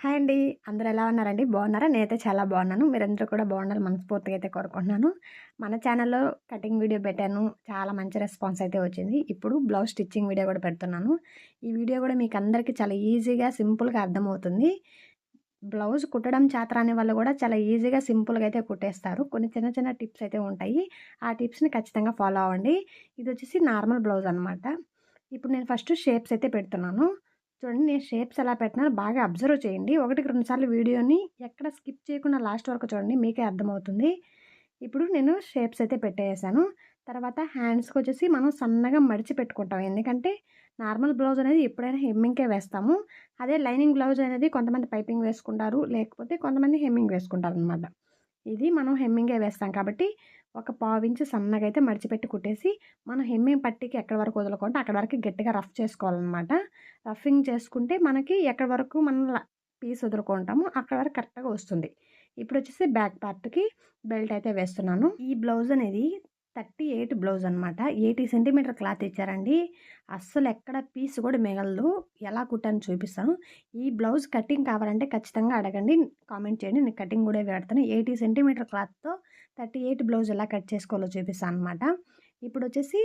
Hi అండి. అందరూ ఎలా ఉన్నారండి? బాగున్నారా? నేనైతే చాలా బాగున్నాను. మీరందరూ కూడా బాగున్నారు మనస్ఫూర్తిగా అయితే కోరుకుంటున్నాను. మన ఛానల్లో కటింగ్ వీడియో పెట్టాను. చాలా మంచి రెస్పాన్స్ అయితే వచ్చింది. ఇప్పుడు బ్లౌజ్ స్టిచ్చింగ్ వీడియో కూడా పెడుతున్నాను. ఈ వీడియో కూడా మీకు అందరికీ చాలా ఈజీగా సింపుల్గా అర్థమవుతుంది. బ్లౌజ్ కుట్టడం చేతరాని వాళ్ళు కూడా చాలా ఈజీగా సింపుల్గా అయితే కుట్టేస్తారు. కొన్ని చిన్న చిన్న టిప్స్ అయితే ఉంటాయి. ఆ టిప్స్ని ఖచ్చితంగా ఫాలో అవ్వండి. ఇది వచ్చేసి నార్మల్ బ్లౌజ్ అనమాట ఇప్పుడు నేను ఫస్ట్ షేప్స్ అయితే పెడుతున్నాను. చూడండి నేను షేప్స్ ఎలా పెట్టినా బాగా అబ్జర్వ్ చేయండి. ఒకటికి రెండుసార్లు వీడియోని ఎక్కడ స్కిప్ చేయకుండా లాస్ట్ వరకు చూడండి మీకే అర్థమవుతుంది. ఇప్పుడు నేను షేప్స్ అయితే పెట్టేసాను. తర్వాత హ్యాండ్స్కి వచ్చేసి మనం సన్నగా మడిచి పెట్టుకుంటాం. ఎందుకంటే నార్మల్ బ్లౌజ్ అనేది ఎప్పుడైనా హెమ్మింగ్కే వేస్తాము. అదే లైనింగ్ బ్లౌజ్ అనేది కొంతమంది పైపింగ్ వేసుకుంటారు. లేకపోతే కొంతమంది హెమ్మింగ్ వేసుకుంటారు అనమాట ఇది మనం హెమ్మింగే వేస్తాం కాబట్టి ఒక పావించి సన్నగా అయితే మడిచిపెట్టి కుట్టేసి మనం హెమ్మింగ్ పట్టికి ఎక్కడి వరకు వదులుకుంటే అక్కడ వరకు గట్టిగా రఫ్ చేసుకోవాలన్నమాట. రఫింగ్ చేసుకుంటే మనకి ఎక్కడి వరకు మనం పీస్ వదులుకుంటామో అక్కడ వరకు కరెక్ట్గా వస్తుంది. ఇప్పుడు వచ్చేసి బ్యాక్ పార్ట్కి బెల్ట్ అయితే వేస్తున్నాను. ఈ బ్లౌజ్ అనేది థర్టీ ఎయిట్ బ్లౌజ్ అనమాట ఎయిటీ సెంటీమీటర్ క్లాత్ ఇచ్చారండి. అస్సలు ఎక్కడ పీస్ కూడా మిగలదు. ఎలా కుట్టాను చూపిస్తాను. ఈ బ్లౌజ్ కటింగ్ కావాలంటే ఖచ్చితంగా అడగండి. కామెంట్ చేయండి. నేను కటింగ్ కూడా పెడతాను. ఎయిటీ సెంటీమీటర్ క్లాత్తో థర్టీ ఎయిట్ బ్లౌజ్ ఎలా కట్ చేసుకోవాలో చూపిస్తాను అనమాట ఇప్పుడు వచ్చేసి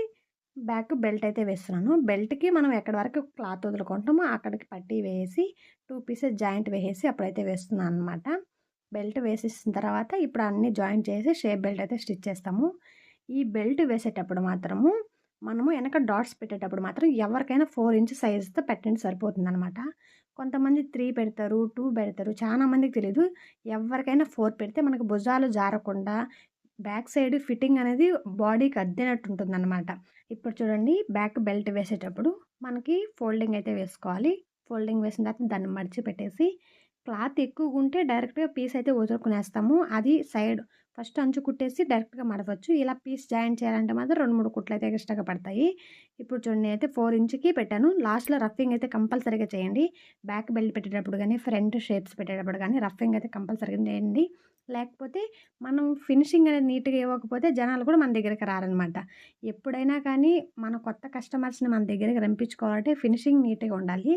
బ్యాక్ బెల్ట్ అయితే వేస్తున్నాను. బెల్ట్కి మనం ఎక్కడి వరకు క్లాత్ వదులుకుంటామో అక్కడికి పట్టి వేసి టూ పీసెస్ జాయింట్ వేసేసి అప్పుడైతే వేస్తున్నాను అనమాట బెల్ట్ వేసేసిన తర్వాత ఇప్పుడు అన్ని జాయింట్ చేసి షేప్ బెల్ట్ అయితే స్టిచ్ చేస్తాము. ఈ బెల్ట్ వేసేటప్పుడు మాత్రము మనము వెనక డాట్స్ పెట్టేటప్పుడు మాత్రం ఎవరికైనా ఫోర్ ఇంచ్ సైజుతో పెట్టండి సరిపోతుంది అనమాట కొంతమంది త్రీ పెడతారు టూ పెడతారు చాలా మందికి తెలియదు ఎవరికైనా ఫోర్ పెడితే మనకు భుజాలు జారకుండా బ్యాక్ సైడ్ ఫిట్టింగ్ అనేది బాడీకి అద్దినట్టు ఉంటుంది అనమాట ఇప్పుడు చూడండి బ్యాక్ బెల్ట్ వేసేటప్పుడు మనకి ఫోల్డింగ్ అయితే వేసుకోవాలి. ఫోల్డింగ్ వేసిన తర్వాత దాన్ని మడిచి పెట్టేసి క్లాత్ ఎక్కువగా ఉంటే డైరెక్ట్గా పీస్ అయితే వదులుకునేస్తాము. అది సైడ్ ఫస్ట్ అంచు కుట్టేసి డైరెక్ట్గా మడవచ్చు. ఇలా పీస్ జాయిన్ చేయాలంటే మాత్రం రెండు మూడు కుట్లు అయితే ఎక్స్ట్రాగా పడతాయి. ఇప్పుడు చూడండి అయితే ఫోర్ ఇంచుకి పెట్టాను. లాస్ట్లో రఫింగ్ అయితే కంపల్సరీగా చేయండి. బ్యాక్ బెల్ట్ పెట్టేటప్పుడు కానీ ఫ్రంట్ షేప్స్ పెట్టేటప్పుడు కానీ రఫింగ్ అయితే కంపల్సరీగా చేయండి. లేకపోతే మనం ఫినిషింగ్ అనేది నీట్గా ఇవ్వకపోతే జనాలు కూడా మన దగ్గరికి రారనమాట. ఎప్పుడైనా కానీ మన కొత్త కస్టమర్స్ని మన దగ్గరికి రంపించుకోవాలంటే ఫినిషింగ్ నీట్గా ఉండాలి.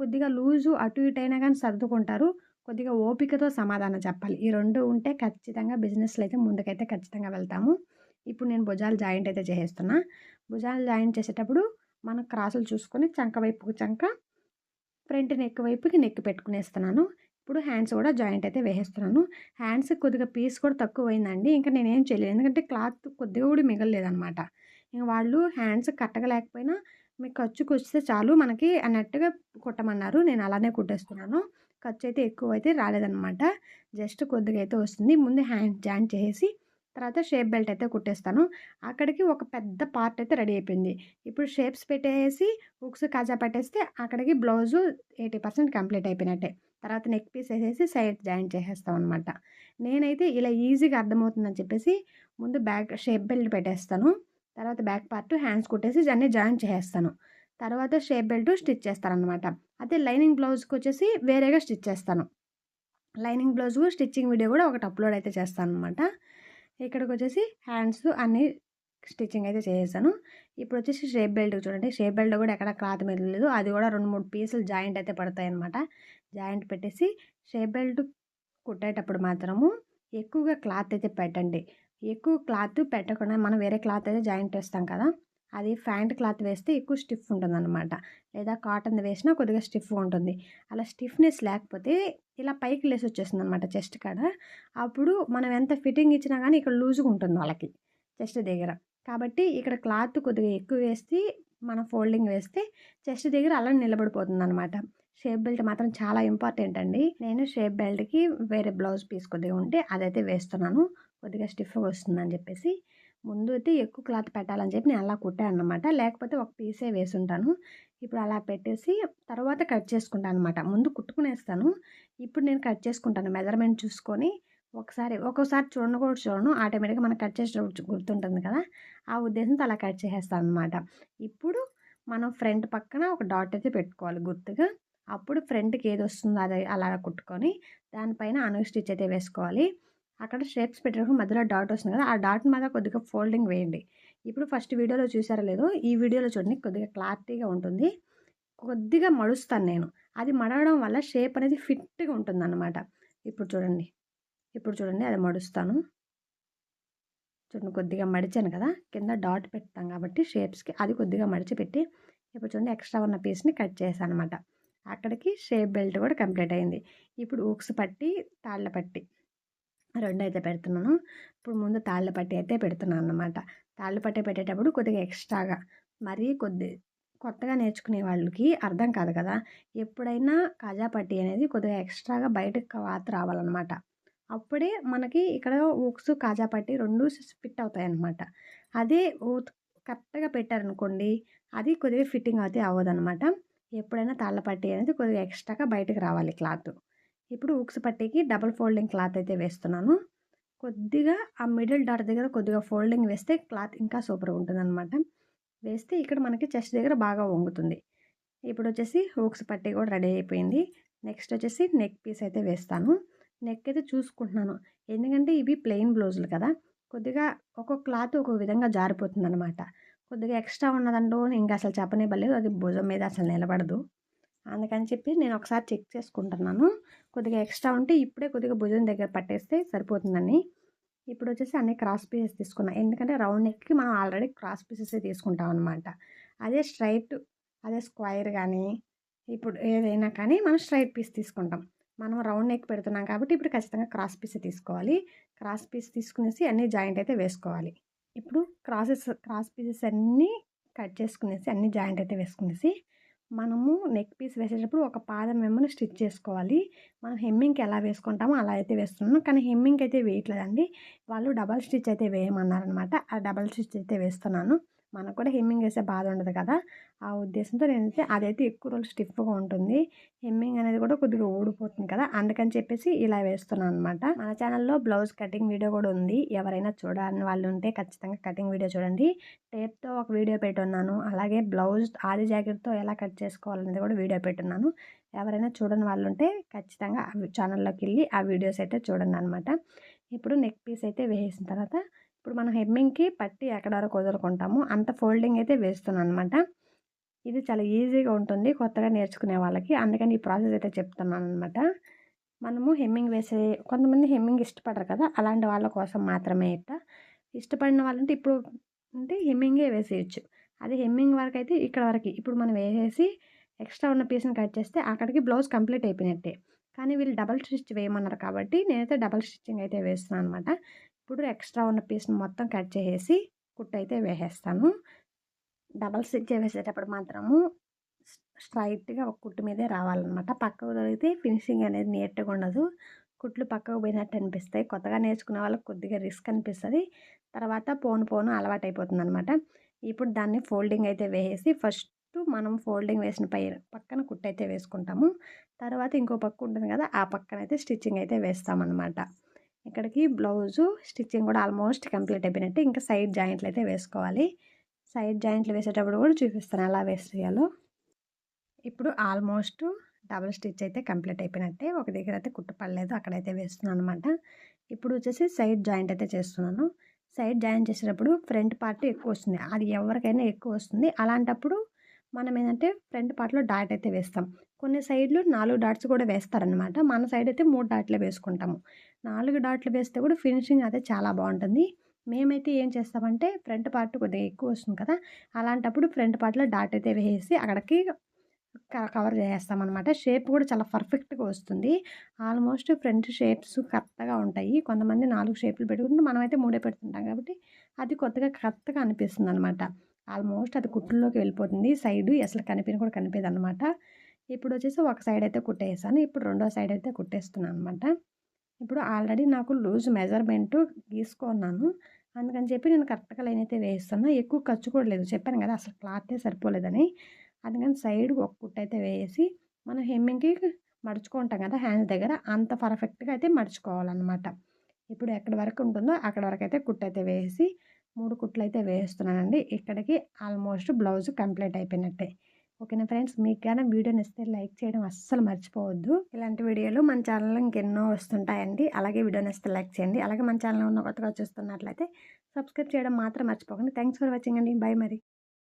కొద్దిగా లూజు అటు ఇటు అయినా కానీ సర్దుకుంటారు. కొద్దిగా ఓపికతో సమాధానం చెప్పాలి. ఈ రెండు ఉంటే ఖచ్చితంగా బిజినెస్లో అయితే ముందుకైతే ఖచ్చితంగా వెళ్తాము. ఇప్పుడు నేను భుజాలు జాయింట్ అయితే చేసేస్తున్నా. భుజాలు జాయింట్ చేసేటప్పుడు మనం క్రాసులు చూసుకొని చంక వైపుకు చంక ఫ్రంట్ నెక్ వైపుకి నెక్ పెట్టుకునేస్తున్నాను. ఇప్పుడు హ్యాండ్స్ కూడా జాయింట్ అయితే వేసేస్తున్నాను. హ్యాండ్స్ కొద్దిగా పీస్ కూడా తక్కువ అయిందండి ఇంకా నేనేం చేయలేదు. ఎందుకంటే క్లాత్ కొద్దిగా కూడా మిగలలేదనమాట. ఇంకా వాళ్ళు హ్యాండ్స్ కట్టగలేకపోయినా మీకు ఖర్చుకు వస్తే చాలు. మనకి అన్నట్టుగా కుట్టమన్నారు. నేను అలానే కుట్టేస్తున్నాను. ఖర్చు అయితే ఎక్కువ అయితే రాలేదనమాట జస్ట్ కొద్దిగా అయితే వస్తుంది. ముందు హ్యాండ్ జాయింట్ చేసి తర్వాత షేప్ బెల్ట్ అయితే కుట్టేస్తాను. అక్కడికి ఒక పెద్ద పార్ట్ అయితే రెడీ అయిపోయింది. ఇప్పుడు షేప్స్ పెట్టేసి హుక్స్ కాజా పెట్టేస్తే అక్కడికి బ్లౌజు ఎయిటీ పర్సెంట్ కంప్లీట్ అయిపోయినట్టే. తర్వాత నెక్ పీస్ వేసేసి సైడ్ జాయింట్ చేసేస్తాం అనమాట నేనైతే ఇలా ఈజీగా అర్థమవుతుందని చెప్పేసి ముందు బ్యాక్ షేప్ బెల్ట్ పెట్టేస్తాను. తర్వాత బ్యాక్ పార్ట్ హ్యాండ్స్ కుట్టేసి అన్నీ జాయిన్ చేసేస్తాను. తర్వాత షేప్ బెల్ట్ స్టిచ్ చేస్తారనమాట అదే లైనింగ్ బ్లౌజ్కి వచ్చేసి వేరేగా స్టిచ్ చేస్తాను. లైనింగ్ బ్లౌజ్ స్టిచ్చింగ్ వీడియో కూడా ఒకటి అప్లోడ్ అయితే చేస్తాను అనమాట ఇక్కడికి వచ్చేసి హ్యాండ్స్ అన్నీ స్టిచ్చింగ్ అయితే చేసేసాను. ఇప్పుడు వచ్చేసి షేప్ బెల్ట్ చూడండి. షేప్ బెల్ట్ కూడా ఎక్కడ క్లాత్ మీద లేదు. అది కూడా రెండు మూడు పీసులు జాయింట్ అయితే పడతాయి అనమాట జాయింట్ పెట్టేసి షేప్ బెల్ట్ కుట్టేటప్పుడు మాత్రము ఎక్కువగా క్లాత్ అయితే పెట్టండి. ఎక్కువ క్లాత్ పెట్టకుండా మనం వేరే క్లాత్ అయితే జాయింట్ వేస్తాం కదా. అది ఫ్యాంట్ క్లాత్ వేస్తే ఎక్కువ స్టిఫ్ ఉంటుంది అనమాట లేదా కాటన్ వేసినా కొద్దిగా స్టిఫ్ ఉంటుంది. అలా స్టిఫ్నెస్ లేకపోతే ఇలా పైకి లేసి వచ్చేస్తుంది అనమాట చెస్ట్ కాడ. అప్పుడు మనం ఎంత ఫిట్టింగ్ ఇచ్చినా కానీ ఇక్కడ లూజ్గా ఉంటుంది వాళ్ళకి చెస్ట్ దగ్గర. కాబట్టి ఇక్కడ క్లాత్ కొద్దిగా ఎక్కువ వేస్తే మన ఫోల్డింగ్ వేస్తే చెస్ట్ దగ్గర అలా నిలబడిపోతుంది అనమాట షేప్ బెల్ట్ మాత్రం చాలా ఇంపార్టెంట్ అండి. నేను షేప్ బెల్ట్కి వేరే బ్లౌజ్ పీస్ కొద్దిగా ఉంటే అదైతే వేస్తున్నాను. కొద్దిగా స్టిఫ్గా వస్తుందని చెప్పేసి ముందు అయితే ఎక్కువ క్లాత్ పెట్టాలని చెప్పి నేను అలా కుట్టాను అనమాట లేకపోతే ఒక పీసే వేసుంటాను. ఇప్పుడు అలా పెట్టేసి తర్వాత కట్ చేసుకుంటాను అనమాట ముందు కుట్టుకునేస్తాను. ఇప్పుడు నేను కట్ చేసుకుంటాను మెజర్మెంట్ చూసుకొని ఒకసారి ఒక్కోసారి చూడను కూడా చూడను. ఆటోమేటిక్గా మనం కట్ చేసేటప్పుడు గుర్తుంటుంది కదా! ఆ ఉద్దేశంతో అలా కట్ చేసేస్తాను అనమాట ఇప్పుడు మనం ఫ్రంట్ పక్కన ఒక డాట్ అయితే పెట్టుకోవాలి గుర్తుగా. అప్పుడు ఫ్రంట్కి ఏది వస్తుందో అది అలా కుట్టుకొని దానిపైన అను స్టిచ్ అయితే వేసుకోవాలి. అక్కడ షేప్స్ పెట్టినప్పుడు మధ్యలో డాట్ వస్తుంది కదా ఆ డాట్ మీద కొద్దిగా ఫోల్డింగ్ వేయండి. ఇప్పుడు ఫస్ట్ వీడియోలో చూసారా లేదో ఈ వీడియోలో చూడండి కొద్దిగా క్లారిటీగా ఉంటుంది. కొద్దిగా మడుస్తాను నేను. అది మడవడం వల్ల షేప్ అనేది ఫిట్గా ఉంటుందన్నమాట. ఇప్పుడు చూడండి. ఇప్పుడు చూడండి అది మడుస్తాను. చూడండి కొద్దిగా మడిచాను కదా కింద డాట్ పెట్టాం కాబట్టి షేప్స్కి అది కొద్దిగా మడిచి పెట్టి ఇప్పుడు చూడండి ఎక్స్ట్రా ఉన్న పీస్ని కట్ చేశాను అనమాట అక్కడికి షేప్ బెల్ట్ కూడా కంప్లీట్ అయింది. ఇప్పుడు ఊక్స్ పట్టి తాళ్ళ పట్టి. రెండు అయితే పెడుతున్నాను. ఇప్పుడు ముందు తాళ్ళ పట్టి అయితే పెడుతున్నాను అనమాట తాళ్ళ పట్టి పెట్టేటప్పుడు కొద్దిగా ఎక్స్ట్రాగా మరీ కొద్ది కొత్తగా నేర్చుకునే వాళ్ళకి అర్థం కాదు కదా. ఎప్పుడైనా కాజా పట్టి అనేది కొద్దిగా ఎక్స్ట్రాగా బయటకు వాత రావాలన్నమాట. అప్పుడే మనకి ఇక్కడ ఉక్స్ కాజా పట్టి రెండు ఫిట్ అవుతాయి అన్నమాట అదే కరెక్ట్గా పెట్టారనుకోండి అది కొద్దిగా ఫిట్టింగ్ అయితే అవ్వదన్నమాట. ఎప్పుడైనా తాళ్ళ పట్టి అనేది కొద్దిగా ఎక్స్ట్రాగా బయటకు రావాలి క్లాత్. ఇప్పుడు ఉక్స్ పట్టీకి డబల్ ఫోల్డింగ్ క్లాత్ అయితే వేస్తున్నాను. కొద్దిగా ఆ మిడిల్ డాట్ దగ్గర కొద్దిగా ఫోల్డింగ్ వేస్తే క్లాత్ ఇంకా సూపర్గా ఉంటుంది అనమాట వేస్తే ఇక్కడ మనకి చెస్ట్ దగ్గర బాగా వంగుతుంది. ఇప్పుడు వచ్చేసి హూక్స్ పట్టీ కూడా రెడీ అయిపోయింది. నెక్స్ట్ వచ్చేసి నెక్ పీస్ అయితే వేస్తాను. నెక్ అయితే చూసుకుంటున్నాను. ఎందుకంటే ఇవి ప్లెయిన్ బ్లౌజులు కదా. కొద్దిగా ఒక్కొక్క క్లాత్ ఒక్కొక్క విధంగా జారిపోతుంది అనమాట కొద్దిగా ఎక్స్ట్రా ఉన్నదంటూ ఇంకా అసలు చెప్పనివ్వలేదు. అది భుజం మీద అసలు నిలబడదు. అందుకని చెప్పి నేను ఒకసారి చెక్ చేసుకుంటున్నాను. కొద్దిగా ఎక్స్ట్రా ఉంటే ఇప్పుడే కొద్దిగా భుజం దగ్గర పట్టేస్తే సరిపోతుందని. ఇప్పుడు వచ్చేసి అన్ని క్రాస్ పీసెస్ తీసుకున్నాను ఎందుకంటే రౌండ్ నెక్కి మనం ఆల్రెడీ క్రాస్ పీసెస్ తీసుకుంటాం అనమాట అదే స్ట్రైట్ అదే స్క్వైర్ కానీ ఇప్పుడు ఏదైనా కానీ మనం స్ట్రైట్ పీస్ తీసుకుంటాం. మనం రౌండ్ నెక్ పెడుతున్నాం కాబట్టి ఇప్పుడు ఖచ్చితంగా క్రాస్ పీస్ తీసుకోవాలి. క్రాస్ పీస్ తీసుకునేసి అన్ని జాయింట్ అయితే వేసుకోవాలి. ఇప్పుడు క్రాసెస్ క్రాస్ పీసెస్ అన్నీ కట్ చేసుకునేసి అన్ని జాయింట్ అయితే వేసుకునేసి మనము నెక్ పీస్ వేసేటప్పుడు ఒక పాదం వెంబడి స్టిచ్ చేసుకోవాలి. మనం హెమ్మింగ్కి ఎలా వేసుకుంటామో అలా అయితే వేస్తున్నాను. కానీ హెమ్మింగ్ అయితే వేయట్లేదండి. వాళ్ళు డబల్ స్టిచ్ అయితే వేయమన్నారనమాట ఆ డబల్ స్టిచ్ అయితే వేస్తున్నాను. మనకు కూడా హెమ్మింగ్ వేసే బాధ ఉండదు కదా! ఆ ఉద్దేశంతో నేనైతే అదైతే ఎక్కువ రోజులు స్టిఫ్గా ఉంటుంది. హెమ్మింగ్ అనేది కూడా కొద్దిగా ఊడిపోతుంది కదా! అందుకని చెప్పేసి ఇలా వేస్తున్నాను అనమాట మన ఛానల్లో బ్లౌజ్ కటింగ్ వీడియో కూడా ఉంది. ఎవరైనా చూడాలని వాళ్ళు ఉంటే ఖచ్చితంగా కటింగ్ వీడియో చూడండి. టేప్తో ఒక వీడియో పెట్టున్నాను. అలాగే బ్లౌజ్ ఆది జాకెట్తో ఎలా కట్ చేసుకోవాలనేది కూడా వీడియో పెట్టున్నాను. ఎవరైనా చూడని వాళ్ళు ఉంటే ఖచ్చితంగా ఛానల్లోకి వెళ్ళి ఆ వీడియోస్ అయితే చూడండి అనమాట ఇప్పుడు నెక్ పీస్ అయితే వేసిన తర్వాత ఇప్పుడు మనం హెమ్మింగ్కి పట్టి ఎక్కడ వరకు అంత ఫోల్డింగ్ అయితే వేస్తున్నాను అనమాట ఇది చాలా ఈజీగా ఉంటుంది కొత్తగా నేర్చుకునే వాళ్ళకి. అందుకని ఈ ప్రాసెస్ అయితే చెప్తున్నాను అనమాట మనము హెమ్మింగ్ వేసే కొంతమంది హెమ్మింగ్ ఇష్టపడరు కదా అలాంటి వాళ్ళ కోసం మాత్రమే ఇట్ట. ఇష్టపడిన వాళ్ళంటే ఇప్పుడు అంటే హెమ్మింగే వేసేయచ్చు. అదే హెమ్మింగ్ వరకు అయితే ఇక్కడ వరకు. ఇప్పుడు మనం వేసేసి ఎక్స్ట్రా ఉన్న పీస్ని కట్ చేస్తే అక్కడికి బ్లౌజ్ కంప్లీట్ అయిపోయినట్టే. కానీ వీళ్ళు డబల్ స్టిచ్ వేయమన్నారు కాబట్టి నేనైతే డబల్ స్టిచ్చింగ్ అయితే వేస్తున్నాను అనమాట ఇప్పుడు ఎక్స్ట్రా ఉన్న పీస్ని మొత్తం కట్ చేసేసి కుట్టు అయితే వేసేస్తాను. డబల్ స్టిచ్ వేసేటప్పుడు మాత్రము స్ట్రైట్గా ఒక కుట్టు మీదే రావాలన్నమాట. పక్కకు దొరికితే ఫినిషింగ్ అనేది నీట్గా ఉండదు. కుట్లు పక్కకు పోయినట్టు అనిపిస్తాయి. కొత్తగా నేర్చుకున్న వాళ్ళకి కొద్దిగా రిస్క్ అనిపిస్తుంది. తర్వాత పోను పోను అలవాటు అయిపోతుంది అనమాట ఇప్పుడు దాన్ని ఫోల్డింగ్ అయితే వేసేసి ఫస్ట్ మనం ఫోల్డింగ్ వేసిన పై పక్కన కుట్టు అయితే వేసుకుంటాము. తర్వాత ఇంకో పక్క ఉంటుంది కదా ఆ పక్కన అయితే స్టిచ్చింగ్ అయితే వేస్తామన్నమాట. ఇక్కడికి బ్లౌజు స్టిచ్చింగ్ కూడా ఆల్మోస్ట్ కంప్లీట్ అయిపోయినట్టు. ఇంకా సైడ్ జాయింట్లు అయితే వేసుకోవాలి. సైడ్ జాయింట్లు వేసేటప్పుడు కూడా చూపిస్తాను ఎలా వేసేయాలో. ఇప్పుడు ఆల్మోస్ట్ డబుల్ స్టిచ్ అయితే కంప్లీట్ అయిపోయినట్టే. ఒక దగ్గర అయితే కుట్టపడలేదు అక్కడైతే వేస్తున్నాను అనమాట ఇప్పుడు వచ్చేసి సైడ్ జాయింట్ అయితే చేస్తున్నాను. సైడ్ జాయింట్ చేసేటప్పుడు ఫ్రంట్ పార్ట్ ఎక్కువ వస్తుంది. అది ఎవరికైనా ఎక్కువ వస్తుంది. అలాంటప్పుడు మనం ఏంటంటే ఫ్రంట్ పార్ట్లో డాట్ అయితే వేస్తాం. కొన్ని సైడ్లు నాలుగు డాట్స్ కూడా వేస్తారనమాట మన సైడ్ అయితే మూడు డాట్లు వేసుకుంటాము. నాలుగు డాట్లు వేస్తే కూడా ఫినిషింగ్ అయితే చాలా బాగుంటుంది. మేమైతే ఏం చేస్తామంటే ఫ్రంట్ పార్ట్ కొద్దిగా ఎక్కువ వస్తుంది కదా అలాంటప్పుడు ఫ్రంట్ పార్ట్లో డాట్ అయితే వేసి అక్కడికి కవర్ చేస్తామన్నమాట షేప్ కూడా చాలా పర్ఫెక్ట్గా వస్తుంది. ఆల్మోస్ట్ ఫ్రంట్ షేప్స్ కరెక్ట్గా ఉంటాయి. కొంతమంది నాలుగు షేపులు పెట్టుకుంటే మనమైతే మూడే పెడుతుంటాం కాబట్టి అది కొత్తగా కరెక్ట్గా అనిపిస్తుంది అనమాట ఆల్మోస్ట్ అది కుట్టుల్లోకి వెళ్ళిపోతుంది. సైడ్ అసలు కనిపిన కూడా కనిపేది అనమాట ఇప్పుడు వచ్చేసి ఒక సైడ్ అయితే కుట్టేసాను. ఇప్పుడు రెండో సైడ్ అయితే కుట్టేస్తున్నాను అనమాట ఇప్పుడు ఆల్రెడీ నాకు లూజ్ మెజర్మెంట్ గీసుకున్నాను. అందుకని చెప్పి నేను కరెక్ట్గా లైన్ అయితే వేస్తాను. ఎక్కువ ఖర్చు కూడా లేదు. చెప్పాను కదా అసలు క్లాతే సరిపోలేదని. అందుకని సైడ్ ఒక కుట్ట అయితే వేసి మనం హెమ్మింగ్కి మడుచుకుంటాం కదా హ్యాండ్స్ దగ్గర అంత పర్ఫెక్ట్గా అయితే మడుచుకోవాలన్నమాట. ఇప్పుడు ఎక్కడి వరకు ఉంటుందో అక్కడ వరకు అయితే కుట్ట అయితే వేసి మూడు కుట్లు అయితే వేస్తున్నానండి. ఇక్కడికి ఆల్మోస్ట్ బ్లౌజ్ కంప్లీట్ అయిపోయినట్టే. ఓకేనా ఫ్రెండ్స్? మీకు కానీ వీడియోని ఇస్తే లైక్ చేయడం అస్సలు మర్చిపోవద్దు. ఇలాంటి వీడియోలు మన ఛానల్లో ఇంకెన్నో వస్తుంటాయండి. అలాగే వీడియోని ఇస్తే లైక్ చేయండి. అలాగే మన ఛానల్ ఉన్న కొత్తగా చూస్తున్నట్లయితే సబ్స్క్రైబ్ చేయడం మాత్రం మర్చిపోకండి. థ్యాంక్స్ ఫర్ వాచింగ్ అండి. బాయ్ మరి.